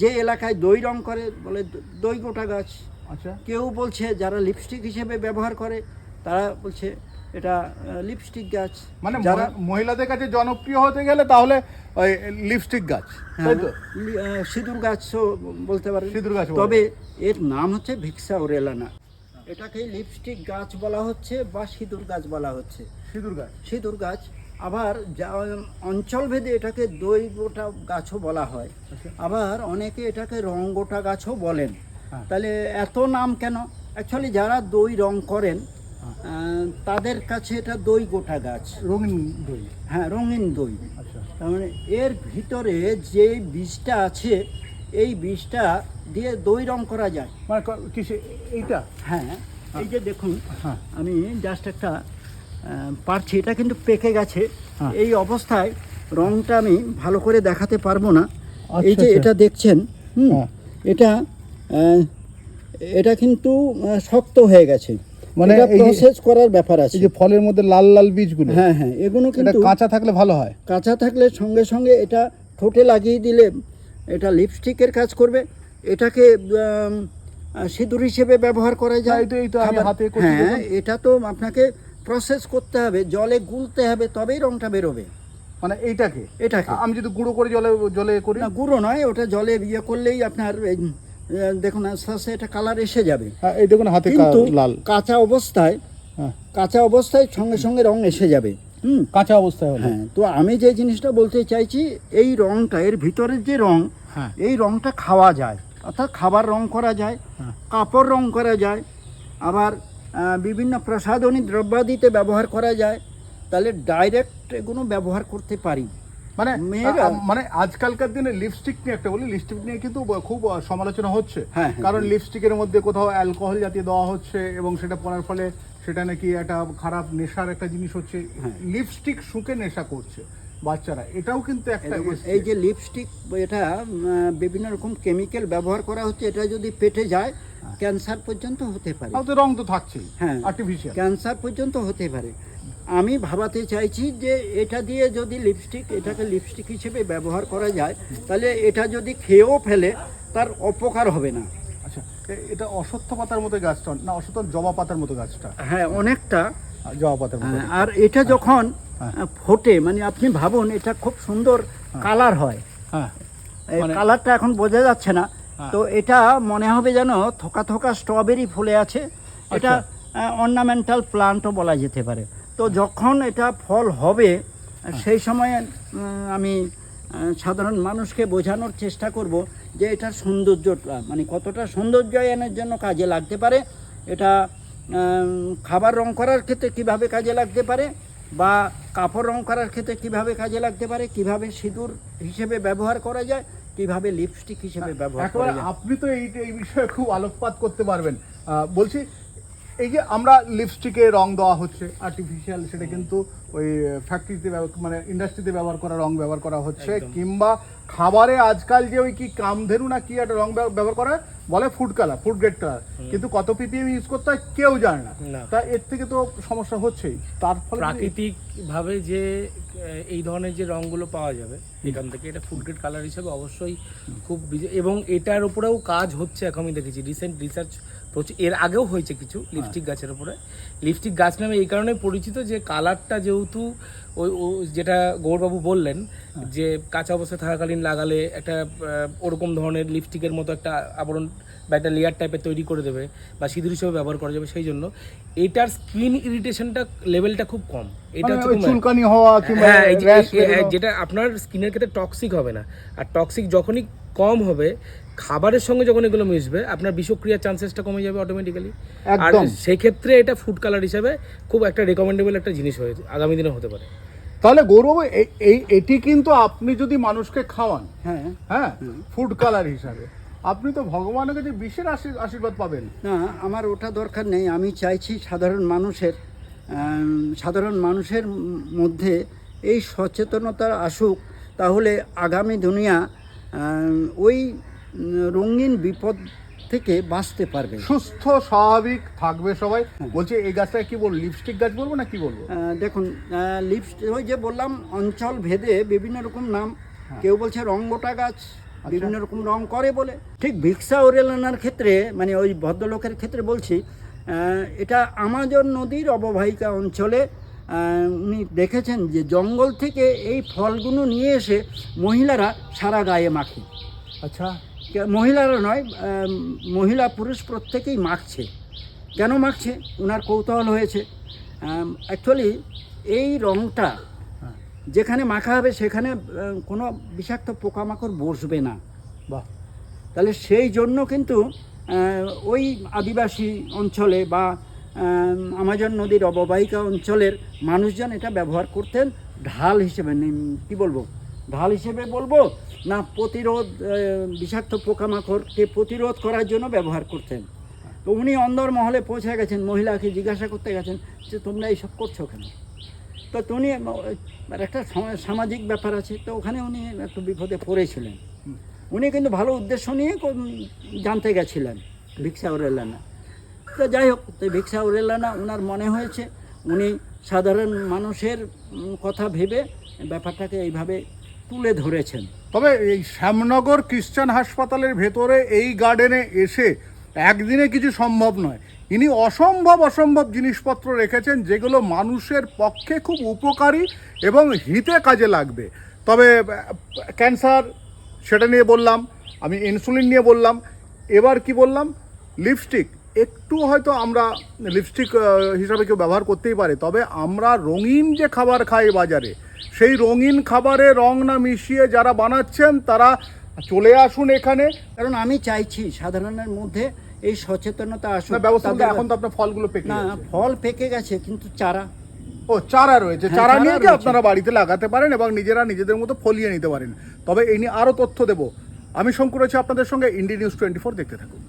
যে এলাকায় দই রং করে বলে দই গোটা গাছ। আচ্ছা। কেউ বলছে যারা লিপস্টিক হিসেবে ব্যবহার করে তারা বলছে এটা লিপস্টিক গাছ। মানে যারা মহিলাদের কাছে জনপ্রিয় হতে গেলে তাহলে ওই লিপস্টিক গাছ হ্যাঁ, সিঁদুর গাছও বলতে পারে সিঁদুর গাছ তবে এর নাম হচ্ছে ভিক্সা ওরেলানা। এটাকে লিপস্টিক গাছ বলা হচ্ছে বা সিঁদুর গাছ বলা হচ্ছে। সিঁদুর গাছ। সিঁদুর গাছ আবার যা অঞ্চলভেদে এটাকে দই গোটা গাছও বলা হয়। আচ্ছা। আবার অনেকে এটাকে রং গোটা গাছও বলেন। হ্যাঁ। তাহলে এত নাম কেন? অ্যাকচুয়ালি যারা দই রং করেন হ্যাঁ। তাদের কাছে এটা দই গোটা গাছ। রঙিন দই। হ্যাঁ রঙিন দই। আচ্ছা। তার মানে এর ভিতরে যে বীজটা আছে এই বীজটা দিয়ে দই রং করা যায়। মানে ক- এইটা? হ্যাঁ এই যে দেখুন হ্যাঁ। আমি জাস্ট একটা পারছি। এটা কিন্তু পেকে গেছে। হ্যাঁ। এই অবস্থায় রংটা আমি ভালো করে দেখাতে পারব না। এই আচ্ছা, যে আচ্ছা। এটা দেখছেন হুম হ্যাঁ। এটা এটা কিন্তু শক্ত হয়ে গেছে। মানে এই প্রসেস করার ব্যাপার আছে। যে ফলের মধ্যে লাল লাল বীজগুলো হ্যাঁ হ্যাঁ এগুলো কিন্তু কাঁচা থাকলে ভালো হয়? কাঁচা থাকলে সঙ্গে সঙ্গে এটা ঠোঁটে লাগিয়ে দিলে এটা লিপস্টিকের কাজ করবে। এটাকে সিঁদুর হিসেবে ব্যবহার করা যায়। এই হ্যাঁ এটা তো আপনাকে প্রসেস করতে হবে জলে গুলতে হবে তবেই রংটা বেরোবে। মানে এইটাকে? এটাকে। আমি যদি গুঁড়ো করে জলে জলে করি? না গুঁড়ো নয় ওটা জলে ইয়ে করলেই আপনার দেখুন আস্তে আস্তে এটা কালার এসে যাবে। হ্যাঁ এই দেখুন হাতে কিন্তু লাল। কাঁচা অবস্থায় হ্যাঁ। কাঁচা অবস্থায় সঙ্গে সঙ্গে রং এসে যাবে। হুম? কাঁচা অবস্থায় হ্যাঁ তো আমি যে জিনিসটা বলতে চাইছি এই রংটা এর ভিতরের যে রং হ্যাঁ। এই রংটা খাওয়া যায়। অর্থাৎ খাবার রং করা যায়। কাপড় রং করা যায় আবার বিভিন্ন প্রসাধনী দ্রব্যাদিতে ব্যবহার করা যায় তাহলে ডাইরেক্ট এগুলো ব্যবহার করতে পারি। মানে মেয়েরা- মানে আজকালকার দিনে লিপস্টিক নিয়ে একটা বলি লিপস্টিক নিয়ে কিন্তু খুব সমালোচনা হচ্ছে। হ্যাঁ, হ্যাঁ, কারণ লিপস্টিকের মধ্যে কোথাও অ্যালকোহল জাতীয় দেওয়া হচ্ছে এবং সেটা পরার ফলে সেটা নাকি একটা খারাপ নেশার একটা জিনিস হচ্ছে। হ্যাঁ। লিপস্টিক শুকে নেশা করছে। বাচ্চারা এটাও কিন্তু একটা এই যে লিপস্টিক এটা বিভিন্ন রকম কেমিক্যাল ব্যবহার করা হচ্ছে এটা যদি পেটে যায় ক্যান্সার পর্যন্ত হতে পারে। রং তো থাকছেই হ্যাঁ। আর্টিফিশিয়াল ক্যান্সার পর্যন্ত হতে পারে। আমি ভাবাতে চাইছি যে এটা দিয়ে যদি লিপস্টিক এটাকে লিপস্টিক হিসেবে ব্যবহার করা যায় তাহলে এটা যদি খেয়েও ফেলে তার অপকার হবে না। আচ্ছা এটা অশ্বত্থ পাতার মতো গাছটা না অশ্বত্থ জবা পাতার মতো গাছটা? হ্যাঁ অনেকটা। জবা পাতার মতো হ্যাঁ, আর এটা যখন হ্যাঁ। আহ, ফোটে মানে আপনি ভাবুন এটা খুব সুন্দর কালার হয়। হ্যাঁ। মানে- কালারটা এখন বোঝা যাচ্ছে না। হ্যাঁ। তো এটা মনে হবে যেন থোকা থোকা স্ট্রবেরি ফুলে আছে। এটা আচ্ছা। অর্নামেন্টাল প্লান্টও বলা যেতে পারে। তো যখন এটা ফল হবে হ্যাঁ। সেই সময় আমি সাধারণ মানুষকে বোঝানোর চেষ্টা করব যে এটার সৌন্দর্যটা মানে কতটা সৌন্দর্যায়নের জন্য কাজে লাগতে পারে। এটা খাবার রং করার ক্ষেত্রে কীভাবে কাজে লাগতে পারে। বা কাপড় রং করার ক্ষেত্রে কীভাবে কাজে লাগতে পারে কীভাবে সিঁদুর হিসেবে ব্যবহার করা যায় কীভাবে লিপস্টিক হিসেবে ব্যবহার করা যায়। আপনি তো এই এই বিষয়ে খুব আলোকপাত করতে পারবেন। আহ, বলছি এই যে আমরা লিপস্টিকে রং দেওয়া হচ্ছে আর্টিফিশিয়াল সেটা কিন্তু ওই ফ্যাক্টরিতে মানে ইন্ডাস্ট্রিতে ব্যবহার করা রং ব্যবহার করা হচ্ছে কিংবা খাবারে আজকাল যে ওই কি কামধেনু না কি একটা রং ব্যবহার করা বলে food colour food grade colour কিন্তু কত পিপিএম ইউজ করতে হয় কেউ জানে না। তা এর থেকে তো সমস্যা হচ্ছেই। তার ফলে প্রাকৃতিক ভাবে যে এই ধরনের যে রংগুলো পাওয়া যাবে এখান থেকে এটা ফুড গ্রেড কালার হিসেবে অবশ্যই খুব এবং এটার উপরেও কাজ হচ্ছে এখন আমি দেখেছি রিসেন্ট রিসার্চ এর আগেও হয়েছে কিছু লিপস্টিক গাছের উপরে। লিপস্টিক গাছ নামে এই কারণে পরিচিত যে কালারটা যেহেতু ওই ও যেটা গৌরবাবু বললেন যে কাঁচা অবস্থায় থাকাকালীন লাগালে একটা ওরকম ধরনের লিপস্টিকের মতো একটা আবরণ বা একটা লেয়ার টাইপের তৈরি করে দেবে বা সিঁদুর হিসেবে ব্যবহার করা যাবে সেই জন্য। এটার স্কিন ইরিটেশনটা লেভেলটা খুব কম। এটা মানে হচ্ছে চুলকানি হওয়া কিংবা হ্যাঁ। যেটা আপনার স্কিনের ক্ষেত্রে টক্সিক হবে না। আর টক্সিক যখনই কম হবে খাবারের সঙ্গে যখন এগুলো মিশবে আপনার বিষক্রিয়ার চান্সেসটা কমে যাবে অটোমেটিক্যালি আর একদম। সেই ক্ষেত্রে এটা ফুড কালার হিসাবে খুব একটা রেকমেন্ডেবল একটা জিনিস হয়ে আগামী দিনে হতে পারে। তাহলে গৌরব এই- এই এটি কিন্তু আপনি যদি মানুষকে খাওয়ান হ্যাঁ। হ্যাঁ ফুড কালার হিসাবে আপনি তো ভগবানের কাছে বিশেষ আশীর- আশীর্বাদ পাবেন। না আমার ওটা দরকার নেই। আমি চাইছি সাধারণ মানুষের সাধারণ মানুষের মধ্যে এই সচেতনতা আসুক তাহলে আগামী দুনিয়া ওই রঙিন বিপদ থেকে বাঁচতে পারবে। সুস্থ স্বাভাবিক থাকবে সবাই। বলছি এই গাছটাকে কি বলব লিপস্টিক গাছ বলব না কি বলব? দেখুন লিপস্টিক ওই যে বললাম অঞ্চল ভেদে বিভিন্ন রকম নাম। কেউ বলছে রঙ্গটা গাছ বিভিন্ন রকম রং করে বলে। ঠিক ভিক্সা ওরেলানার ক্ষেত্রে মানে ওই ভদ্রলোকের ক্ষেত্রে বলছি এটা আমাজন নদীর অববাহিকা অঞ্চলে উনি দেখেছেন যে জঙ্গল থেকে এই ফলগুলো নিয়ে এসে মহিলারা সারা গায়ে মাখে। আচ্ছা। মহিলারা নয় মহিলা পুরুষ প্রত্যেকেই মাখছে। কেন মাখছে? ওনার কৌতূহল হয়েছে। অ্যাকচুয়ালি এই রঙটা হ্যাঁ। যেখানে মাখা হবে সেখানে কোনো বিষাক্ত পোকামাকড় বসবে না। বাহ। তাহলে সেই জন্য কিন্তু ওই আদিবাসী অঞ্চলে বা আমাজন নদীর অববাহিকা অঞ্চলের মানুষজন এটা ব্যবহার করতেন ঢাল হিসেবে। কি বলব? ঢাল হিসেবে বলব, না প্রতিরোধ বিষাক্ত পোকামাকড়কে প্রতিরোধ করার জন্য ব্যবহার করতেন। তো উনি অন্দর মহলে পৌঁছে গেছেন, মহিলাকে জিজ্ঞাসা করতে গেছেন যে, তোমরা এইসব করছ কেন? তো উনি একটা সামাজিক ব্যাপার আছে, তো ওখানে উনি একটু বিপদে পড়েছিলেন। উনি কিন্তু ভালো উদ্দেশ্য নিয়ে জানতে গেছিলেন, ভিক্ষা উরেলানা তো যাই হোক, তো ভিক্ষা উরেলানা ওনার মনে হয়েছে, উনি সাধারণ মানুষের কথা ভেবে ব্যাপারটাকে এইভাবে তুলে ধরেছেন। তবে এই শ্যামনগর খ্রিস্টান হাসপাতালের ভেতরে এই গার্ডেনে এসে একদিনে কিছু সম্ভব নয়। ইনি অসম্ভব অসম্ভব জিনিসপত্র রেখেছেন যেগুলো মানুষের পক্ষে খুব উপকারী এবং হিতে কাজে লাগবে। তবে ক্যান্সার, সেটা নিয়ে বললাম, আমি ইনসুলিন নিয়ে বললাম, এবার কি বললাম? লিপস্টিক। একটু হয়তো আমরা লিপস্টিক হিসাবে কেউ ব্যবহার করতেই পারে তবে আমরা রঙিন যে খাবার খাই বাজারে সেই রঙিন খাবারে রং না মিশিয়ে যারা বানাচ্ছেন তারা চলে আসুন এখানে। কারণ আমি চাইছি সাধারণের মধ্যে এই সচেতনতা আসুক না, ব্যবস্থা এখন তো আপনার ফলগুলো পেকে না ফল পেকে গেছে কিন্তু চারা। ও চারা রয়েছে। হ্যাঁ, চারা নিয়ে কি আপনারা বাড়িতে লাগাতে পারেন এবং নিজেরা নিজেদের মতো ফলিয়ে নিতে পারেন। তবে এই নিয়ে আরও তথ্য দেব। আমি শঙ্কর আছি আপনাদের সঙ্গে ইন্ডি নিউজ টোয়েন্টি ফোর দেখতে থাকুন।